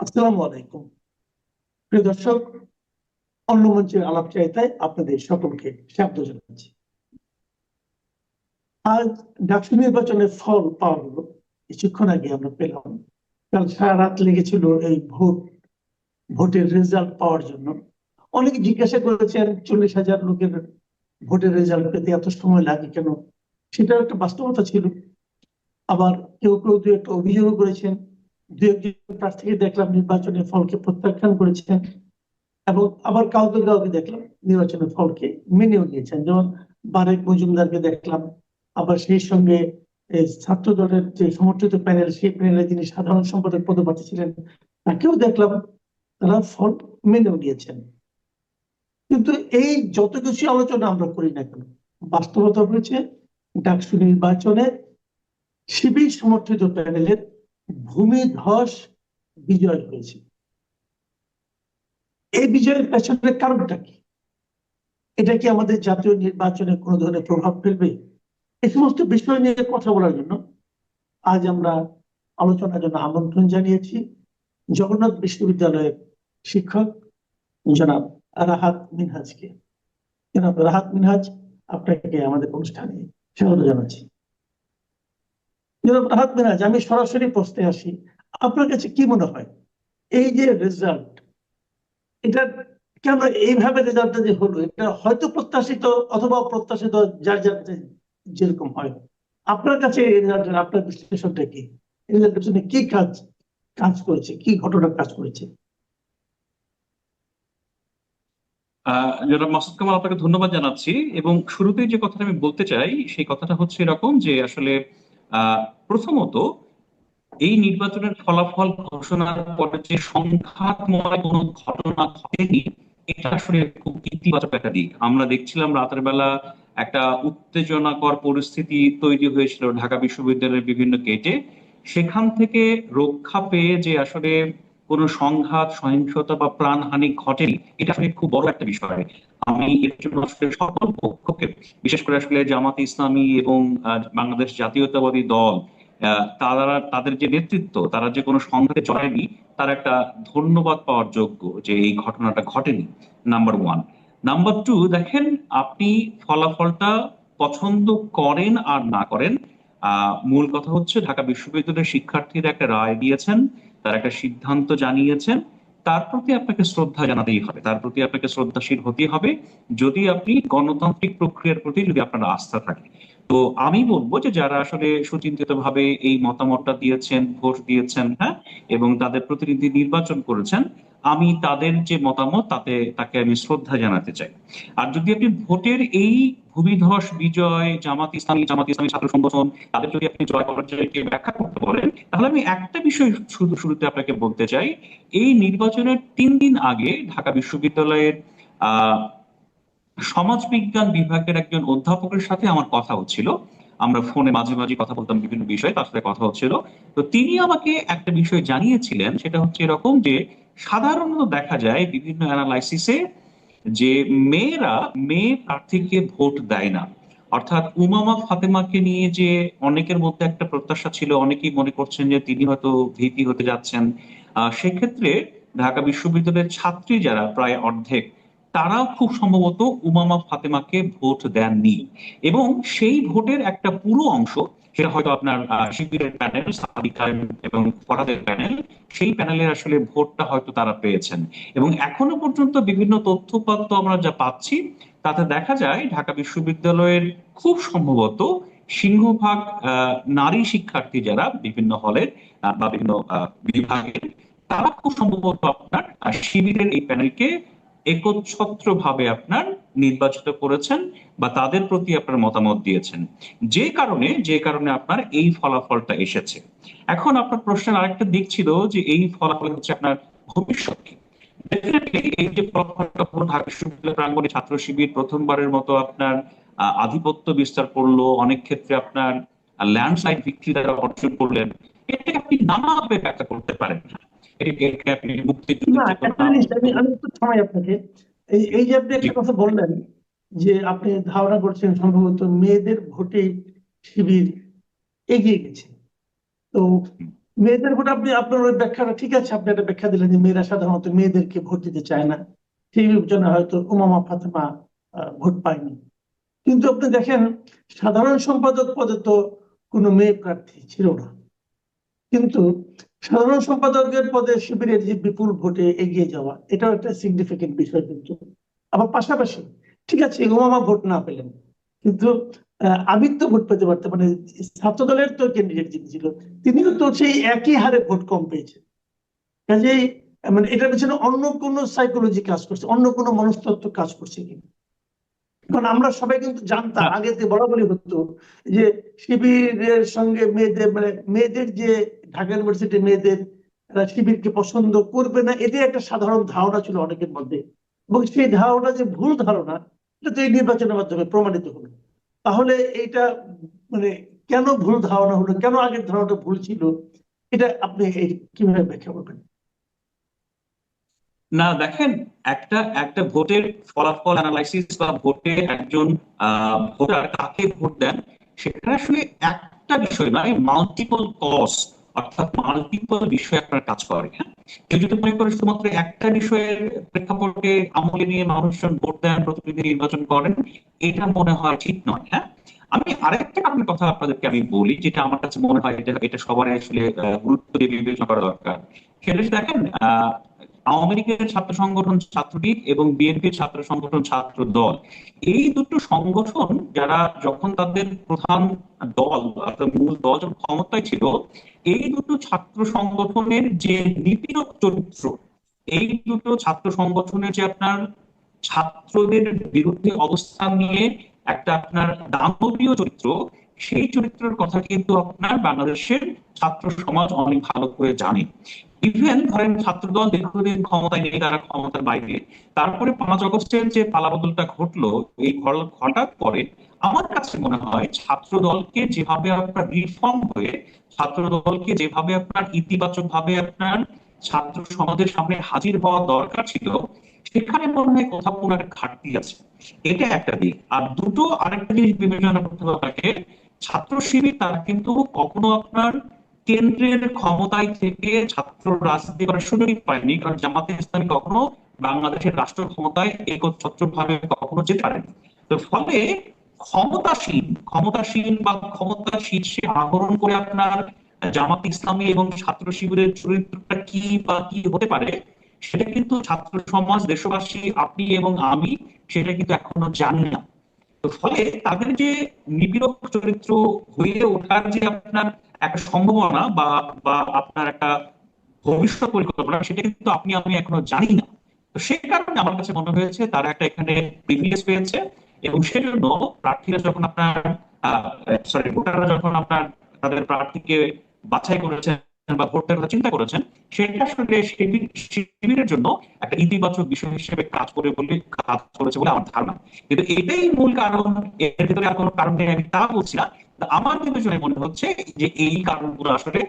আসসালামু আলাইকুম। প্রিয় দর্শক, অন্য মঞ্চের আলাপ চাইতায় আপনাদের সকলকে স্বাগত জানাচ্ছি। আজ ডাকসু নির্বাচনের ফল পাওয়া গেল কিছুক্ষণ আগে আমরা পেলাম, কাল সারা রাত লেগেছিল এই ভোট, ভোটের রেজাল্ট পাওয়ার জন্য। অনেকে জিজ্ঞাসা করেছেন, চল্লিশ হাজার লোকের ভোটের রেজাল্ট পেতে এত সময় লাগে কেন? সেটাও একটা বাস্তবতা ছিল। আবার কেউ কেউ দু একটা অভিযোগও করেছেন প্রার্থীকে দেখলাম নির্বাচনের ফলকে প্রত্যাখ্যান করেছেন এবং আবার কাউকে কাউকে দেখলাম নির্বাচনের ফলকে মেনেও নিয়েছেন। যেমন বারেক মজুমদারকে দেখলাম, আবার সেই সঙ্গে ছাত্র দলের যে সমর্থিত প্যানেল সেই প্যানেলে যিনি সাধারণ সম্পাদক পদপ্রার্থী ছিলেন, তাকেও দেখলাম, তারা ফল মেনেও নিয়েছেন। কিন্তু এই যত কিছু আলোচনা আমরা করি না কেন, বাস্তবতা হয়েছে ডাকসু নির্বাচনে শিবির সমর্থিত প্যানেলের ভূমি ধস বিজয় হয়েছে। এই বিজয়ের পেছনের কারণটা কি? এটা কি আমাদের জাতীয় নির্বাচনে কোনো ধরনের প্রভাব ফেলবে? এই সমস্ত বিষয় নিয়ে কথা বলার জন্য আজ আমরা আলোচনার জন্য আমন্ত্রণ জানিয়েছি জগন্নাথ বিশ্ববিদ্যালয়ের শিক্ষক জনাব রাহাত মিনহাজকে। জনাব রাহাত মিনহাজ, আপনাকে আমাদের অনুষ্ঠানে স্বাগত জানাচ্ছি। জনাব রাহাত মিনহাজ আমি সরাসরি প্রশ্নে আসি। আপনার কাছে কি মনে হয়? এই যে রেজাল্ট এটা কেন এইভাবে রেজাল্টটা যে হলো, এটা হয়তো প্রত্যাশিত অথবা প্রত্যাশিত যার যার যেরকম হয়। আপনার কাছে এই আপনার বিশ্লেষণটা কি? রেজাল্টের পিছনে কি কাজ কাজ করেছে? কি ঘটনা কাজ করেছে? মাসুদ কামাল, আপনাকে ধন্যবাদ জানাচ্ছি। এবং শুরুতেই যে কথাটা আমি বলতে চাই, সেই কথাটা হচ্ছে এরকম যে আসলে প্রথমত, এই নির্বাচনের ফলাফল ঘোষণার পরে যে সংঘাতময় কোনো ঘটনা ঘটেনি, এটা আসলে খুব ইতিবাচক একটা দিক। আমরা দেখছিলাম রাতের বেলা একটা উত্তেজনাকর পরিস্থিতি তৈরি হয়েছিল ঢাকা বিশ্ববিদ্যালয়ের বিভিন্ন গেটে। সেখান থেকে রক্ষা পেয়ে যে আসলে কোনো সংঘাত, সহিংসতা বা প্রাণহানি ঘটেনি, এটা আসলে খুব বড় একটা বিষয়। আমি আসলে সকল পক্ষকে, বিশেষ করে আসলে জামাত ইসলামী এবং বাংলাদেশ জাতীয়তাবাদী দল তারা, তাদের যে নেতৃত্ব, তারা যে কোনো সংঘাতে জড়ায়নি, তার একটা ধন্যবাদ পাওয়ার যোগ্য যে এই ঘটনাটা ঘটেনি নাম্বার ওয়ান নাম্বার টু দেখেন, আপনি ফলাফলটা পছন্দ করেন আর না করেন মূল কথা হচ্ছে ঢাকা বিশ্ববিদ্যালয়ের শিক্ষার্থীরা একটা রায় দিয়েছেন, তার একটা সিদ্ধান্ত জানিয়েছেন তার প্রতি আপনাকে শ্রদ্ধা জানাতেই হবে। তার প্রতি আপনাকে শ্রদ্ধাশীল হতেই হবে। যদি আপনি গণতান্ত্রিক প্রক্রিয়ার প্রতি যদি আপনার আস্থা থাকে তো আমি বলব যে যারা আসলে সুচিন্তিত ভাবে এই মতামতটা দিয়েছেন, ভোট দিয়েছেন হ্যাঁ এবং তাদের প্রতিনিধি নির্বাচন করেছেন, আমি তাদের যে মতামত তাতে, তাকে আমি শ্রদ্ধা জানাতে চাই। আর যদি আপনি ভোটের এই ভূমিধস বিজয়, জামাত ইসলামী জামাত ইসলামী ছাত্র সংগঠন, তাদের যদি আপনি জয় পরাজয়কে ব্যাখ্যা করতে বলেন, তাহলে আমি একটা বিষয় শুধু, শুরুতে আপনাকে বলতে চাই, এই নির্বাচনের তিন দিন আগে ঢাকা বিশ্ববিদ্যালয়ের, আহ সমাজবিজ্ঞান বিভাগের একজন অধ্যাপকের সাথে আমার কথা হচ্ছিল। আমরা ফোনে মাঝে মাঝে কথা বলতাম বিভিন্ন বিষয়ে, তার সাথে কথা হচ্ছিল। তো তিনি আমাকে একটা বিষয় জানিয়েছিলেন, সেটা হচ্ছে এরকম যে, সাধারণত দেখা যায় বিভিন্ন অ্যানালাইসিসে যে মেয়েরা মেয়ে প্রার্থীকে ভোট দেয় না। অর্থাৎ উমামা ফাতেমাকে নিয়ে যে অনেকের মধ্যে একটা প্রত্যাশা ছিল, অনেকেই মনে করছেন যে তিনি হয়তো ভিপি হতে যাচ্ছেন। সেক্ষেত্রে ঢাকা বিশ্ববিদ্যালয়ের ছাত্রী যারা, প্রায় অর্ধেক তারাও খুব সম্ভবত উমামা ফাতেমাকে ভোট দেননি। এবং সেই ভোটের একটা পুরো অংশ, সেটা হয়তো আপনার শিবিরের প্যানেল এবং ফরাদের প্যানেল সেই প্যানেলের আসলে ভোটটা হয়তো তারা পেয়েছেন। এবং এখনও পর্যন্ত বিভিন্ন তথ্যপত্র আমরা যা পাচ্ছি, তাতে দেখা যায় ঢাকা বিশ্ববিদ্যালয়ের খুব সম্ভবত সিংহভাগ নারী শিক্ষার্থী যারা বিভিন্ন হলের বা বিভিন্ন বিভাগের, তারা খুব সম্ভবত আপনার শিবিরের এই প্যানেলকে একচ্ছত্র ভাবে আপনার নির্বাচিত করেছেন বা তাদের প্রতি আপনার মতামত দিয়েছেন। যে কারণে যে কারণে আপনার এই ফলাফলটা এসেছে। এখন আপনার প্রশ্নের আরেকটা দিক ছিল যে এই ফলাফল হচ্ছে আপনার ভবিষ্যৎ কি? এই যে ফলাফলটা হলো ঢাকা বিশ্ববিদ্যালয় প্রাঙ্গণে ছাত্র শিবির প্রথমবারের মতো আপনার আধিপত্য বিস্তার করল, অনেক ক্ষেত্রে আপনার ল্যান্ডস্লাইড ভিত্তি দ্বারা অর্জন করলেন। এটাকে আপনি নানাভাবে ব্যাখ্যা করতে পারেন। এটাকে আপনি আমি একটু থামাই আপনাকে। এই এই যে আপনি একটা কথা বললেন যে আপনি ধারণা করছেন সম্ভবত মেয়েদের ভোটে শিবির এগিয়ে গেছে। তো মেয়েদের ভোট আপনি আপনার ওই ব্যাখ্যাটা ঠিক আছে আপনি একটা ব্যাখ্যা দিলেন যে মেয়েরা সাধারণত মেয়েদেরকে ভোট দিতে চায় না। সেই বিবেচনা হয়তো উমামা ফাতেমা ভোট পায়নি। কিন্তু আপনি দেখেন সাধারণ সম্পাদক পদে তো কোনো মেয়ে প্রার্থী ছিল না। কিন্তু সাধারণ সম্পাদকের পদে শিবিরের যে বিপুল ভোটে এগিয়ে যাওয়া, এটাও একটা সিগনিফিকেন্ট বিষয় কিন্তু। আবার পাশাপাশি, ঠিক আছে উমামা ভোট না পেলেন কিন্তু আবির তো ভোট পেতে পারতেন মানে ছাত্র দলের তো ক্যান্ডিডেট যিনি ছিল, তিনিও তো সেই একই হারে ভোট কম পেয়েছেন। কাজেই মানে এটার পেছনে অন্য কোনো সাইকোলজি কাজ করছে, অন্য কোনো মনস্তত্ত্ব কাজ করছে কিনা। কারণ আমরা সবাই কিন্তু জানতাম হ্যাঁ। আগে যে বরাবরই হতো যে শিবিরের সঙ্গে মেয়েদের মানে মেয়েদের যে ঢাকা ইউনিভার্সিটি মেয়েদের শিবিরকে পছন্দ করবে না এটি একটা সাধারণ ধারণা ছিল অনেকের মধ্যে। এবং সেই ধারণা যে ভুল ধারণা এটা তো এই নির্বাচনের মাধ্যমে প্রমাণিত হলো। তাহলে এইটা মানে কেন ভুল ধারণা হলো কেন আগের ধারণাটা ভুল ছিল এটা আপনি এই কীভাবে ব্যাখ্যা করবেন? না, দেখেন, একটা একটা ভোটের ফলাফল অ্যানালাইসিস বা ভোটে একজন ভোটার কাকে ভোট দেন সেটা আসলে একটা বিষয় নয় মাল্টিপল কজ অর্থাৎ মাল্টিপল বিষয় আপনার কাজ করে হ্যাঁ? কেউ যদি মনে করে শুধুমাত্র একটা বিষয়ের প্রেক্ষাপটে আমলে নিয়ে মানুষজন ভোট দেন, প্রতিনিধি নির্বাচন করেন, এটা মনে হয় ঠিক নয় হ্যাঁ? আমি আরেকটা কারণের কথা আপনাদেরকে আমি বলি, যেটা আমার কাছে মনে হয় এটা এটা সবার আসলে গুরুত্ব দিয়ে বিবেচনা করা দরকার। সেটা দেখেন আওয়ামী লীগের ছাত্র সংগঠন ছাত্রলীগ এবং বিএনপির ছাত্র সংগঠন ছাত্র দল। এই দুটো সংগঠন যারা যখন তাদের প্রধান দল অর্থাৎ মূল দল ক্ষমতায় ছিল, এই দুটো ছাত্র সংগঠনের যে নিপীড়ক চরিত্র, এই দুটো ছাত্র সংগঠনের যে আপনার ছাত্রদের বিরুদ্ধে অবস্থান নিয়ে একটা আপনার দাম্পতীয় চরিত্র, সেই চরিত্রের কথা কিন্তু আপনার বাংলাদেশের ছাত্র সমাজ অনেক ভালো করে জানে। ইভেন ধরেন ছাত্রদল দীর্ঘদিন ক্ষমতায় নেই, তারা ক্ষমতার বাইরে। তারপরে পাঁচ আগস্টের যে পালাবদলটা ঘটলো, এই ঘট- ঘটার পরে আমার কাছে মনে হয় ছাত্র দলকে যেভাবে আপনার রিফর্ম হয়ে ছাত্র দলকে যেভাবে আপনার ইতিবাচক ভাবে আপনার ছাত্র সমাজের সামনে হাজির হওয়া দরকার ছিল, সেখানে মনে হয় কোথাও কোনো একটা ঘাটতি আছে। এটা একটা দিক। আর দুটো আরেকটা জিনিস বিবেচনা করতে হবে ছাত্র শিবির তারা কিন্তু কখনো আপনার কেন্দ্রের ক্ষমতায় থেকে ছাত্র রাজনীতি করার সুযোগই পায়নি, কারণ জামাতে ইসলামী কখনো বাংলাদেশের রাষ্ট্র ক্ষমতায় একচ্ছত্র ভাবে কখনো যেতে পারেনি। তো ফলে ক্ষমতাসীন ক্ষমতাসীন বা ক্ষমতা শীর্ষে আহরণ করে আপনার জামাত ইসলামী এবং ছাত্র শিবিরের চরিত্রটা কি বা কি হতে পারে, সেটা কিন্তু ছাত্র সমাজ, দেশবাসী, আপনি এবং আমি সেটা কিন্তু এখনও জানি না। তো ফলে তাদের যে নিপীড়ক চরিত্র হয়ে ওঠার যে আপনার একটা সম্ভাবনা বা বা আপনার একটা ভবিষ্যৎ পরিকল্পনা, সেটা কিন্তু আপনি, আমি এখনও জানি না। তো সেই কারণে আমার কাছে মনে হয়েছে, তারা একটা এখানে প্রিভিলেজ পেয়েছে এবং সেজন্য প্রার্থীরা যখন আপনার সরি ভোটাররা যখন আপনার, তাদের প্রার্থীকে বাছাই করেছেন বা ভোট দেওয়ার কথা চিন্তা করেছেন, সেটা আসলে শিবিরের জন্য একটা ইতিবাচক বিষয় হিসেবে কাজ করে বলে, কাজ করেছে বলে আমার ধারণা। কিন্তু এটাই মূল কারণ, এর ভিতরে আর কোনো কারণ নেই, আমি তা বলছি না। আমার বিবেচনায় মনে হচ্ছে যে এই কারণগুলো আসলে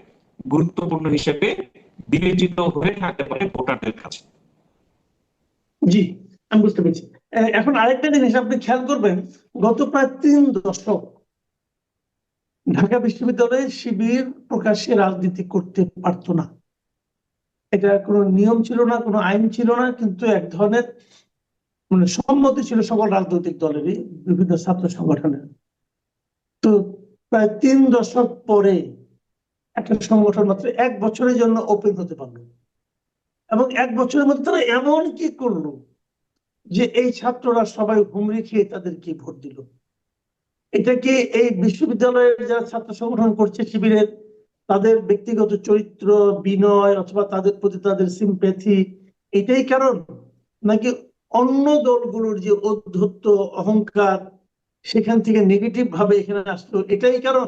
গুরুত্বপূর্ণ হিসেবে বিবেচিত হয়ে থাকতে পারে ভোটারদের কাছে। জি, আমি বুঝতে পেরেছি। এখন আরেকটা জিনিস, আপনি খেয়াল করবেন, গত প্রায় তিন দশক ঢাকা বিশ্ববিদ্যালয়ে শিবির প্রকাশ্যে রাজনীতি করতে পারতো না। এটা কোনো নিয়ম ছিল না, কোনো আইন ছিল না, কিন্তু এক ধরনের মানে সম্মতি ছিল সকল রাজনৈতিক দলেরই, বিভিন্ন ছাত্র সংগঠনের। তো প্রায় তিন দশক পরে একটা সংগঠন মাত্র এক বছরের জন্য ওপেন হতে পারল। এবং এক বছরের মধ্যে তারা এমন কি করল যে এই ছাত্ররা সবাই হুমড়ি খেয়ে তাদেরকে ভোট দিল। এটা কি এই বিশ্ববিদ্যালয়ের যারা ছাত্র সংগঠন করছে শিবিরের, তাদের ব্যক্তিগত চরিত্র, বিনয় অথবা তাদের প্রতি তাদের সিম্প্যাথি এটাই কারণ? নাকি অন্য দলগুলোর যে অধ্যত্ত অহংকার সেখান থেকে নেগেটিভ ভাবে এখানে আসলো। এটাই কারণ?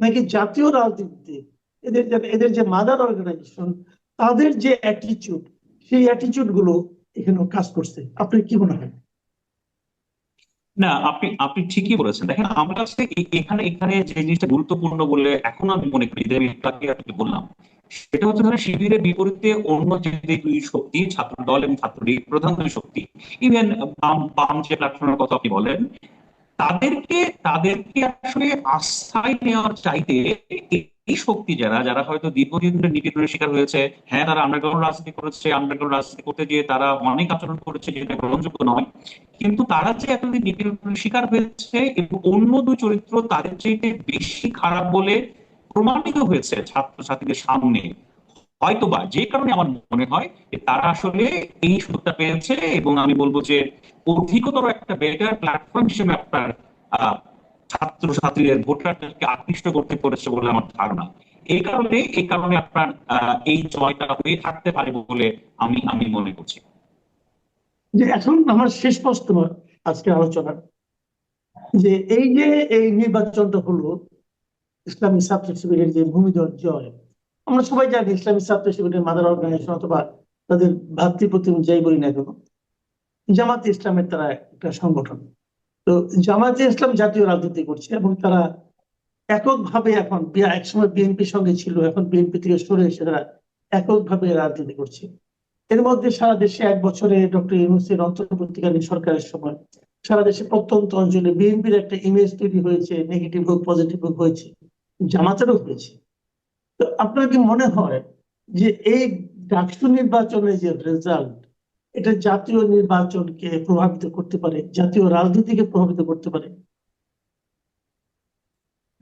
নাকি জাতীয় রাজনীতিতে এদের এদের যে মাদার অর্গানাইজেশন তাদের যে অ্যাটিচিউড সেই অ্যাটিচিউডগুলো এখানে কাজ করছে। আপনার কি মনে হয় না, আপনি আপনি ঠিকই বলেছেন। দেখেন, আমার কাছে এখানে এখানে যে জিনিসটা গুরুত্বপূর্ণ বলে এখন আমি মনে করি, যে আমি আপনাকে বললাম, সেটা হচ্ছে ধরেন শিবিরের বিপরীতে অন্য যে দুই শক্তি, ছাত্র দল এবং ছাত্রলীগ, প্রধান দুই শক্তি ইভেন বাম বাম যে প্ল্যাটফর্মের কথা আপনি বলেন তাদেরকে তাদেরকে আসলে আস্থায় নেওয়ার চাইতে এই শক্তি যারা যারা হয়তো দীর্ঘদিন ধরে নিপীড়নের শিকার হয়েছে হ্যাঁ তারা আন্ডারগ্রাউন্ড রাজনীতি করেছে আন্ডারগ্রাউন্ড রাজনীতি করতে গিয়ে তারা অনেক আচরণ করেছে, যেটা গ্রহণযোগ্য নয়। কিন্তু তারা যে এতদিন নিপীড়নের শিকার হয়েছে এবং অন্য দু চরিত্র তাদের চাইতে বেশি খারাপ বলে প্রমাণিত হয়েছে ছাত্রছাত্রীদের সামনে। হয়তোবা যে কারণে আমার মনে হয় যে তারা আসলে এই সুযোগটা পেয়েছে এবং আমি বলব যে অধিকতর একটা বেটার প্ল্যাটফর্ম হিসেবে আপনার আহ, ছাত্রছাত্রীদের ভোটারদেরকে আকৃষ্ট করতে পেরেছে বলে আমার ধারণা। এই কারণে এই কারণে আপনার এই জয়টা হয়ে থাকতে পারে বলে আমি আমি মনে করছি। যে এখন আমার শেষ প্রশ্ন আজকে আলোচনা যে এই যে এই নির্বাচনটা হলো ইসলামী ছাত্র শিবিরের যে ভূমিদল জয় আমরা সবাই জানি ইসলামী ছাত্র শিবিরের মাদার অর্গানাইজেশন অথবা তাদের ভাতৃপ্রতিম যাই বলি না কেন, জামাতে ইসলামের তারা একটা সংগঠন। তো জামাতে ইসলাম জাতীয় রাজনীতি করছে এবং তারা এককভাবে এখন একসময় বিএনপির সঙ্গে ছিল, এখন বিএনপি থেকে সরে এসে তারা এককভাবে রাজনীতি করছে। এর মধ্যে সারা দেশে এক বছরে ডক্টর ইউনুসের অন্তর্বর্তীকালীন সরকারের সময় সারা দেশে প্রত্যন্ত অঞ্চলে বিএনপির একটা ইমেজ তৈরি হয়েছে নেগেটিভ হোক পজিটিভ হোক, হয়েছে, জামাতেরও হয়েছে। তো আপনার কি মনে হয় যে এই ডাকসু নির্বাচনের যে রেজাল্ট এটা জাতীয় নির্বাচনকে প্রভাবিত করতে পারে, জাতীয় রাজনীতিকে প্রভাবিত করতে পারে?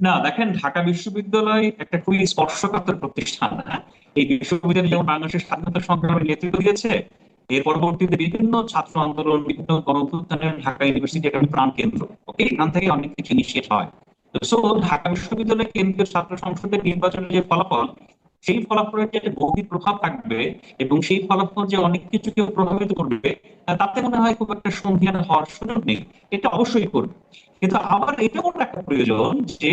না, দেখেন, ঢাকা বিশ্ববিদ্যালয় একটা খুবই স্পর্শকাতর প্রতিষ্ঠান? এই বিশ্ববিদ্যালয় যেমন বাংলাদেশের স্বাধীনতা সংগ্রামের নেতৃত্ব দিয়েছে, এর পরবর্তীতে বিভিন্ন ছাত্র আন্দোলন, বিভিন্ন গণঅভ্যুত্থানের ঢাকা ইউনিভার্সিটি একটা প্রাণ কেন্দ্র ওকে এখান থেকে অনেক কিছু ইনিশিয়েট হয়। সো ঢাকা বিশ্ববিদ্যালয় কেন্দ্রীয় ছাত্র সংসদের নির্বাচনের যে ফলাফল, সেই ফলাফলের যে একটা গভীর প্রভাব থাকবে এবং সেই ফলাফল যে অনেক কিছুকে প্রভাবিত করবে তাতে মনে হয় খুব একটা সন্ধিহান হওয়ার সুযোগ নেই। এটা অবশ্যই করবে। কিন্তু আবার এটা মনে রাখা প্রয়োজন যে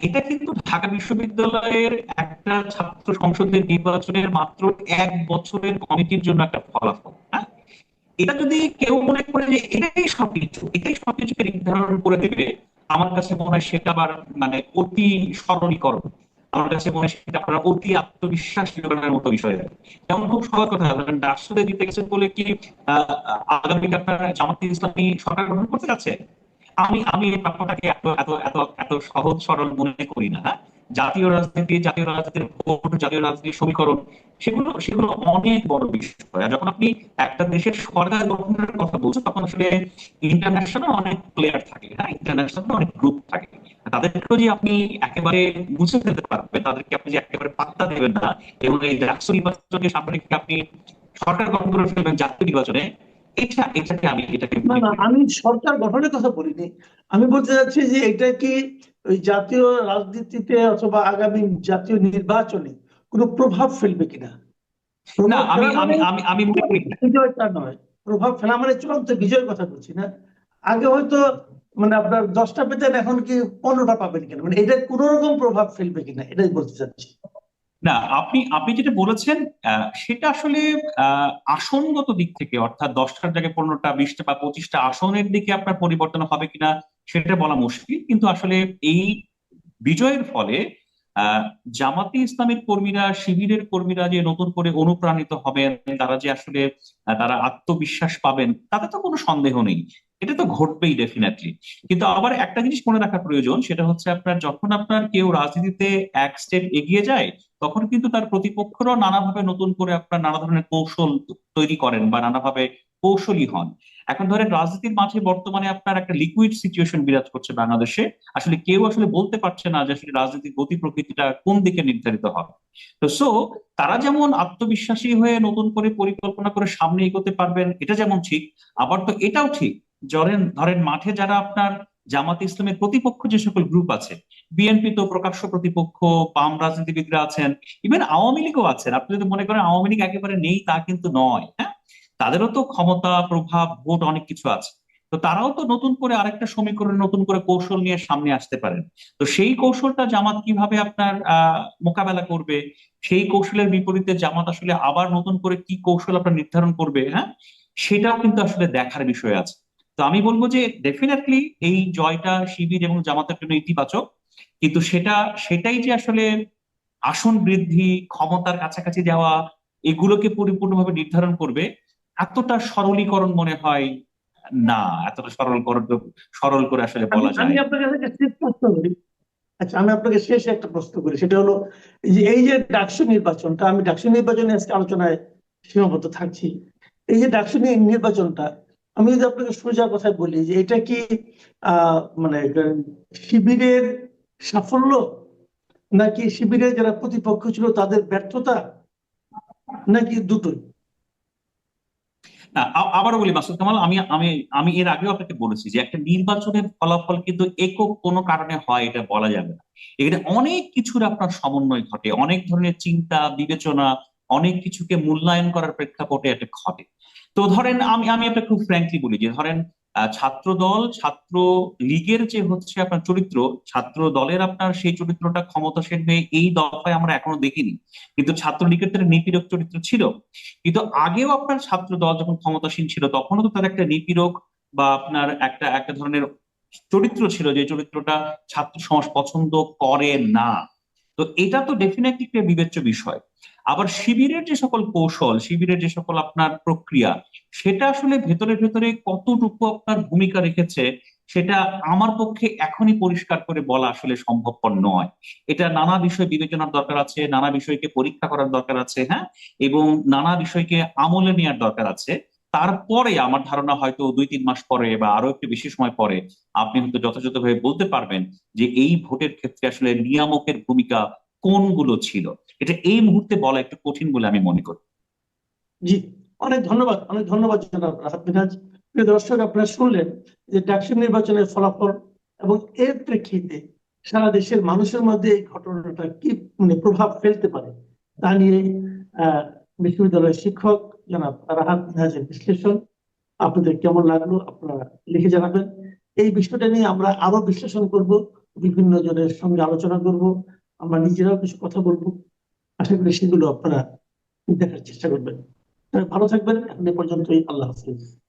এটা কিন্তু ঢাকা বিশ্ববিদ্যালয়ের একটা ছাত্র সংসদের নির্বাচনের মাত্র এক বছরের কমিটির জন্য একটা ফলাফল হ্যাঁ? এটা যদি কেউ মনে করে যে এটাই সবকিছু এটাই সবকিছুকে নির্ধারণ করে দেবে আমার কাছে মনে হয় সেটা আবার মানে অতি স্মরণীকরণ। আমার কাছে মনে হয় সেটা আপনার অতি আত্মবিশ্বাস যোগানোর মতো বিষয়। যেমন খুব সহজ কথা, ধরেন রাষ্ট্রতে দিতে গেছেন বলে কি, আহ আগামীতে আপনার জামাত ইসলামী সরকার গ্রহণ করতে যাচ্ছে? আমি আমি এই ব্যাপারটাকে এত এত এত এত সহজ সরল মনে করি না? জাতীয় রাজনীতি, জাতীয় রাজনীতির ভোট, জাতীয় রাজনীতির সমীকরণ, সেগুলো সেগুলো অনেক বড় বিষয়। যখন আপনি একটা দেশের সরকার গঠনের কথা বলছেন, তখন আসলে ইন্টারন্যাশনাল অনেক প্লেয়ার থাকে হ্যাঁ ইন্টারন্যাশনাল অনেক গ্রুপ থাকে। তাদেরকেও যে আপনি একেবারে মুছে ফেলতে পারবেন, তাদেরকে আপনি যে একেবারে পাত্তা দেবেন না, এবং এই ডাকসু নির্বাচনকে সামনে আপনি সরকার গঠন করে ফেলবেন জাতীয় নির্বাচনে এটা এটাকে আমি এটাকে আমি সরকার গঠনের কথা বলিনি। আমি বলতে চাচ্ছি যে এটা কি ওই জাতীয় রাজনীতিতে অথবা আগামী জাতীয় নির্বাচনে কোনো প্রভাব ফেলবে কিনা? না আমি আমি মানে আমি আমি মনে করি বিজয়টা নয়। প্রভাব ফেলা মানে চূড়ান্ত বিজয়ের কথা বলছি না। আগে হয়তো মানে আপনার দশটা পেতেন এখন কি পনেরোটা পাবেন কিনা? মানে এটা কোন রকম প্রভাব ফেলবে কিনা? এটাই বলতে চাচ্ছি। না, আপনি আপনি যেটা বলেছেন সেটা আসলে আসনগত দিক থেকে, অর্থাৎ দশটার জায়গায় পনেরোটা, বিশটা বা পঁচিশটা আসনের দিকে আপনার পরিবর্তন হবে কিনা, সেটা বলা মুশকিল। কিন্তু আসলে এই বিজয়ের ফলে জামাতে ইসলামের কর্মীরা, শিবিরের কর্মীরা যে নতুন করে অনুপ্রাণিত হবেন, তারা যে আসলে তারা আত্মবিশ্বাস পাবেন, তাতে তো কোনো সন্দেহ নেই। এটা তো ঘটবেই ডেফিনেটলি কিন্তু আবার একটা জিনিস মনে রাখা প্রয়োজন, সেটা হচ্ছে আপনার, যখন আপনার কেউ রাজনীতিতে এক স্টেপ এগিয়ে যায় তখন কিন্তু তার প্রতিপক্ষরাও নানাভাবে নতুন করে আপনার নানা ধরনের কৌশল তৈরি করেন বা নানাভাবে কৌশলী হন। এখন ধরেন রাজনীতির মাঝে বর্তমানে আপনার একটা লিকুইড সিচুয়েশন বিরাজ করছে বাংলাদেশে। আসলে কেউ আসলে বলতে পারছে না যে আসলে রাজনীতির গতি প্রকৃতিটা কোন দিকে নির্ধারিত হবে। তো সো তারা যেমন আত্মবিশ্বাসী হয়ে নতুন করে পরিকল্পনা করে সামনে এগোতে পারবেন, এটা যেমন ঠিক, আবার তো এটাও ঠিক। ধরেন ধরেন মাঠে যারা আপনার জামাত ইসলামের প্রতিপক্ষ যে সকল গ্রুপ আছে বিএনপি তো প্রকাশ্য প্রতিপক্ষ, বাম রাজনীতিবিদরা আছেন ইভেন আওয়ামী লীগও আছেন। আপনি যদি মনে করেন আওয়ামী লীগ একেবারে নেই, তা কিন্তু নয় হ্যাঁ? তাদেরও তো ক্ষমতা, প্রভাব, ভোট অনেক কিছু আছে। তো তারাও তো নতুন করে আরেকটা সমীকরণ, নতুন করে কৌশল নিয়ে সামনে আসতে পারেন। তো সেই কৌশলটা জামাত কীভাবে আপনার মোকাবেলা করবে? সেই কৌশলের বিপরীতে জামাত আসলে আবার নতুন করে কি কৌশল আপনার নির্ধারণ করবে হ্যাঁ? সেটাও কিন্তু আসলে দেখার বিষয় আছে। তো আমি বলব যে ডেফিনেটলি এই জয়টা শিবির এবং জামাতের জন্য ইতিবাচক। কিন্তু সেটা সেটাই যে আসলে আসন বৃদ্ধি ক্ষমতার কাছাকাছি যাওয়া এগুলোকে পরিপূর্ণভাবে নির্ধারণ করবে এতটা সরলীকরণ মনে হয় না। এতটা সরলকরণ সরল করে আসলে বলা আমি আমি যায়। আপনার কাছে শেষ প্রশ্ন করি। আচ্ছা আমি আপনাকে শেষে একটা প্রশ্ন করি। সেটা হলো এই যে ডাকসু নির্বাচনটা আমি ডাকসু নির্বাচনে আজকে আলোচনায় সীমাবদ্ধ থাকছি। এই যে ডাকসু নির্বাচনটা আমি যদি আপনাকে সোজা কথায় বলি যে এটা কি মানে শিবিরের সাফল্য? নাকি শিবিরের যারা প্রতিপক্ষ ছিল তাদের ব্যর্থতা? নাকি দুটোই? না আবারও বলি, মাসুদ কামাল, আমি আমি আমি এর আগেও আপনাকে বলেছি যে একটা নির্বাচনের ফলাফল কিন্তু একক কোনো কারণে হয়, এটা বলা যাবে না। এখানে অনেক কিছুর আপনার সমন্বয় ঘটে, অনেক ধরনের চিন্তা, বিবেচনা, অনেক কিছুকে মূল্যায়ন করার প্রেক্ষাপটে এটা ঘটে। তো ধরেন আমি আমি আপনাকে খুব ফ্র্যাঙ্কলি বলি যে ধরেন ছাত্র দল ছাত্র লীগের যে হচ্ছে আপনার চরিত্র, ছাত্র দলের আপনার সেই চরিত্রটা ক্ষমতাসীন হয়ে এই দফায় আমরা এখনও দেখিনি। কিন্তু ছাত্রলীগের তো একটা নিপীড়ক চরিত্র ছিল। কিন্তু আগেও আপনার ছাত্র দল যখন ক্ষমতাসীন ছিল, তখনও তো তার একটা নিপীড়ক বা আপনার একটা একটা ধরনের চরিত্র ছিল যে চরিত্রটা ছাত্র সমাজ পছন্দ করে না। তো এটা তো ডেফিনেটলি একটা বিবেচ্য বিষয়। আবার শিবিরের যে সকল কৌশল, শিবিরের যে সকল আপনার প্রক্রিয়া, সেটা আসলে ভেতরে ভেতরে কতটুকু আপনার ভূমিকা রেখেছে, সেটা আমার পক্ষে এখনই পরিষ্কার করে বলা আসলে সম্ভবপর নয়। এটা নানা বিষয় বিবেচনার দরকার আছে, নানা বিষয়কে পরীক্ষা করার দরকার আছে হ্যাঁ? এবং নানা বিষয়কে আমলে নেওয়ার দরকার আছে। তারপরে আমার ধারণা হয়তো দুই, তিন মাস পরে বা আরও একটু বেশি সময় পরে আপনি হয়তো যথাযথভাবে বলতে পারবেন যে এই ভোটের ক্ষেত্রে আসলে নিয়ামকের ভূমিকা কোনগুলো ছিল? এটা এই মুহূর্তে বলা একটু কঠিন বলে আমি মনে করি। জি, অনেক ধন্যবাদ অনেক ধন্যবাদ জনাব দর্শক, আপনারা শুনলেন যে ডাকসু নির্বাচনের ফলাফল এবং এর প্রেক্ষিতে সারা দেশের মানুষের মধ্যে এই ঘটনাটা কি মানে প্রভাব ফেলতে পারে তা নিয়ে বিশ্ববিদ্যালয়ের শিক্ষক জনাব। রাহাত মিনহাজের বিশ্লেষণ, আপনাদের কেমন লাগল? আপনারা লিখে জানাবেন। এই বিষয়টা নিয়ে আমরা আরও বিশ্লেষণ করব, বিভিন্ন জনের সঙ্গে আলোচনা করব। আমরা নিজেরাও কিছু কথা বলব। আশা করি সেগুলো আপনারা দেখার চেষ্টা করবেন। ভালো থাকবেন। এ পর্যন্তই। আল্লাহ হাফিজ।